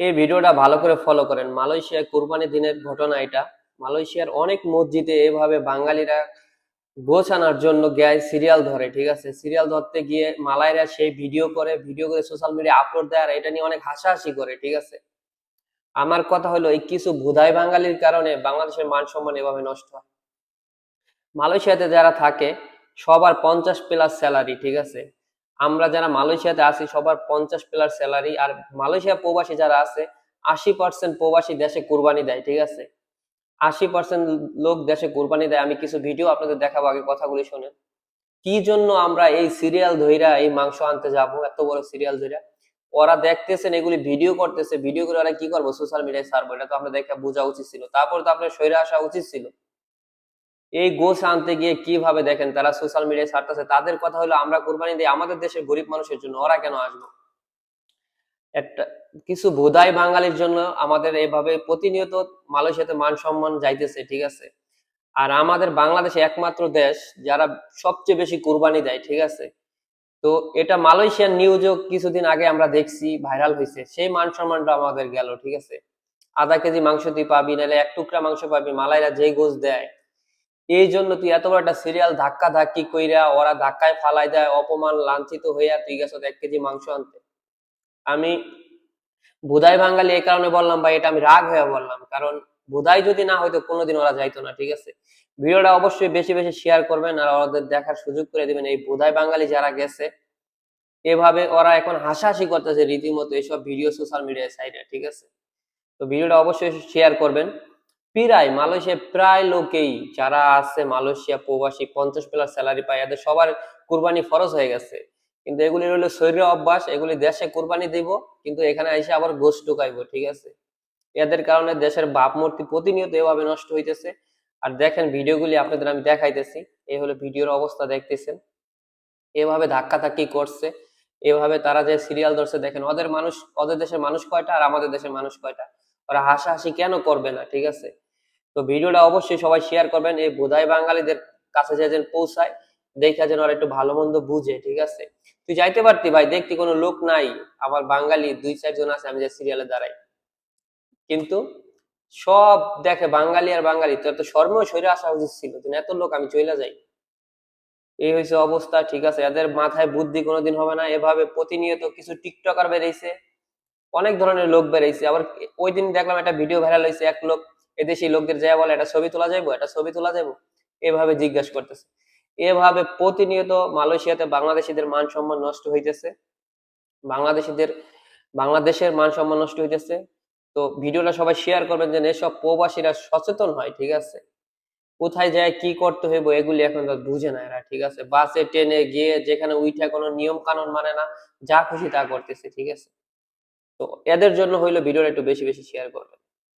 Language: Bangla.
এই ভিডিওটা ভালো করে ফলো করেন। মালয়েশিয়ায় কুরবানি দিনের ঘটনা এটা। মালয়েশিয়ার অনেক মসজিদে এভাবে বাঙালিরা গোছানোর জন্য গায়ে সিরিয়াল ধরে, ঠিক আছে? সিরিয়াল ধরতে গিয়ে মালাইরা সেই ভিডিও করে ভিডিও করে সোশ্যাল মিডিয়া আপলোড দেয় আর এটা নিয়ে অনেক হাসাহাসি করে, ঠিক আছে? আমার কথা হলো, এই কিছু ভুধাই বাঙালির কারণে বাংলাদেশের মান সম্মান এভাবে নষ্ট হয়। মালয়েশিয়াতে যারা থাকে, সবার পঞ্চাশ প্লাস স্যালারি ঠিক আছে? আমরা যারা মালয়েশিয়াতে আছি, সবার পঞ্চাশ প্লাস স্যালারি আর মালয়েশিয়া প্রবাসী যারা আছে, আশি পার্সেন্ট প্রবাসী দেশে কুরবানি দেয়, ঠিক আছে? আশি পার্সেন্ট লোক দেশে কুরবানি দেয়। আমি কিছু ভিডিও আপনাদের দেখাবো আগে কথাগুলি শোনেন কি জন্য আমরা এই সিরিয়াল ধইরা এই মাংস আনতে যাব, এত বড় সিরিয়াল ধইরা? ওরা দেখতেছেন, এগুলি ভিডিও করতেছে। ভিডিও করে ওরা কি করব? সোশ্যাল মিডিয়ায় ছাড়বো। এটা তো আপনার দেখে বোঝা উচিত ছিল। তারপর তো আপনার সৈরা আসা উচিত ছিল। এই গোস আনতে গিয়ে কীভাবে দেখেন তারা সোশ্যাল মিডিয়ায় ছাড়তেছে? তাদের কথা হলো, আমরা কোরবানি দিই আমাদের দেশের গরিব মানুষের জন্য, ওরা কেন আসব? একটা, কিছু বোধাই বাঙালির জন্য আমাদের এভাবে প্রতিনিয়ত মালয়েশিয়াতে মান সম্মান যাইতেছে, ঠিক আছে? আর আমাদের বাংলাদেশে একমাত্র দেশ যারা সবচেয়ে বেশি কোরবানি দেয়, ঠিক আছে? তো এটা মালয়েশিয়ার নিউজও কিছুদিন আগে আমরা দেখছি ভাইরাল হয়েছে সেই মান সম্মানটা আমাদের গেল, ঠিক আছে? আধা কেজি মাংস তুই পাবি, নাহলে এক টুকরা মাংস পাবি, মালাইরা যেই গোছ দেয় এই জন্য তুই এত বড় একটা সিরিয়াল ধাক্কা ধাক্কি কইরা ওরা ধাক্কায় ফালাই দেয়, অপমান, লাঞ্ছিত হইয়া তুই গেছ এক কেজি মাংস আনতে। আমি বুধাই বাঙালি এই কারণে বললাম, ভাই, এটা আমি রাগ হয়ে বললাম। কারণ বুধাই যদি না হয়তো কোনোদিন ওরা যাইতো না, ঠিক আছে? ভিডিওটা অবশ্যই বেশি বেশি শেয়ার করবেন আর ওদের দেখার সুযোগ করে দিবেন। এই বুধাই বাঙালি যারা গেছে, এভাবে ওরা এখন হাসাহাসি করতেছে রীতিমতো এইসব ভিডিও সোশ্যাল মিডিয়ায় সাইডে ঠিক আছে? তো ভিডিওটা অবশ্যই শেয়ার করবেন। প্রায় মালয়েশিয়া প্রায় লোকেই যারা আছে মালয়েশিয়া প্রবাসী, পঞ্চাশ প্লাস স্যালারি পায়, এদের সবার কুরবানি ফরজ হয়ে গেছে। কিন্তু এগুলি হলো শরীর অভ্যাস, এগুলি দেশে কুরবানি দিব, কিন্তু এখানে এসে আবার গোশ ঢুকাইবো, ঠিক আছে? এদের কারণে দেশের বাপ মূর্তি প্রতিনিয়ত এভাবে নষ্ট হইতেছে। আর দেখেন ভিডিওগুলি আপনাদের আমি দেখাইতেছি, এই হলো ভিডিওর অবস্থা দেখতেছেন। এভাবে ধাক্কা ধাক্কি করছে, এভাবে তারা যে সিরিয়াল ধরছে, দেখেন ওদের মানুষ, ওদের দেশের মানুষ কয়টা আর আমাদের দেশের মানুষ কয়টা? ওরা হাসাহাসি কেন করবে না, ঠিক আছে? তো ভিডিওটা অবশ্যই সবাই শেয়ার করবেন, এই বোধাই বাঙালিদের কাছে যে যেন পৌঁছায়, দেখা যেন ওরা একটু ভালো মন্দ বুঝে, ঠিক আছে? তুই যাইতে পারতি ভাই, দেখতি কোনো লোক নাই, আমার বাঙালি দুই চারজন আছে, আমি যে সিরিয়ালে দাঁড়াই। কিন্তু সব দেখে বাঙালি আর বাঙালি, তোর তো শর্মেও সরে আসা উচিত ছিল কিন্তু এত লোক, আমি চলে যাই। এই হয়েছে অবস্থা, ঠিক আছে? এদের মাথায় বুদ্ধি কোনোদিন হবে না, এভাবে প্রতিনিয়ত কিছু টিকটকার বেরিয়েছে অনেক ধরনের লোক বেরিয়েছে আবার ওই দিন দেখলাম একটা ভিডিও ভাইরাল হয়েছে এক লোক এদেশি লোকদের যায় বলে একটা ছবি তোলা যাইবো? একটা ছবি তোলা যাইবো? এভাবে জিজ্ঞাসা করতেছে। এভাবে প্রতিনিয়ত মালয়েশিয়াতে বাংলাদেশিদের মান সম্মান নষ্ট হইতেছে। বাংলাদেশিদের, বাংলাদেশের মান সম্মান নষ্ট হইতেছে। তো ভিডিওটা সবাই শেয়ার করবেন যেন এসব প্রবাসীরা সচেতন হয়, ঠিক আছে? কোথায় যায়, কি করতে হইব, এগুলি এখন তো বুঝে না এরা, ঠিক আছে? বাসে, ট্রেনে গিয়ে যেখানে উইঠা কোনো নিয়ম কানুন মানে না, যা খুশি তা করতেছে, ঠিক আছে? তো এদের জন্য হইল ভিডিওটা একটু বেশি বেশি শেয়ার করবেন।